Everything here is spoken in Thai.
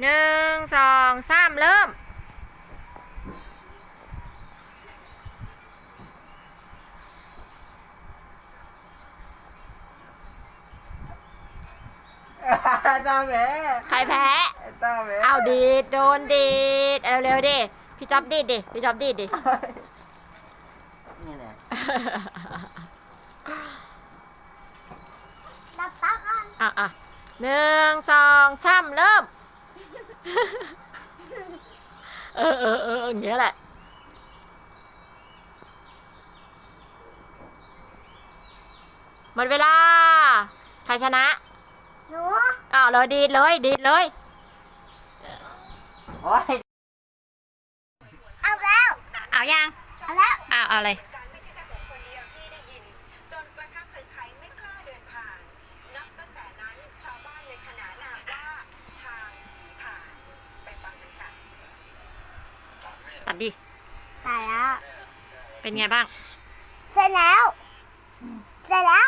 หนึ่งสองสามเริ่ม ตาแหมใครแพ้ ตาแหมเอาดีดโดนดีดเอาเร็วๆดิ พี่จ๊อบดีดดิ พี่จ๊อบดีดดิ นี่แหละดับตาก่อนอะอะหนึ่งสองสามเริ่ม เออเออเอออย่างเงี้ยแหละ หมดเวลา ใครชนะ หนูอ้าวเลยดีดเลยดีดเลย โอ้ย เอาแล้ว เอายัง เอาแล้ว อ้าวเอาเลย การไม่ใช่แค่ผมคนเดียวที่ได้ยิน จนกระทั่งใครๆไม่กล้าเดินผ่าน นับตั้งแต่นั้นชาวบ้านเลยขนานนามว่าทางผีผ่านไปฟังกันค่ะ ตัดดิ ตายแล้ว เป็นไงบ้าง เสร็จแล้ว เสร็จแล้ว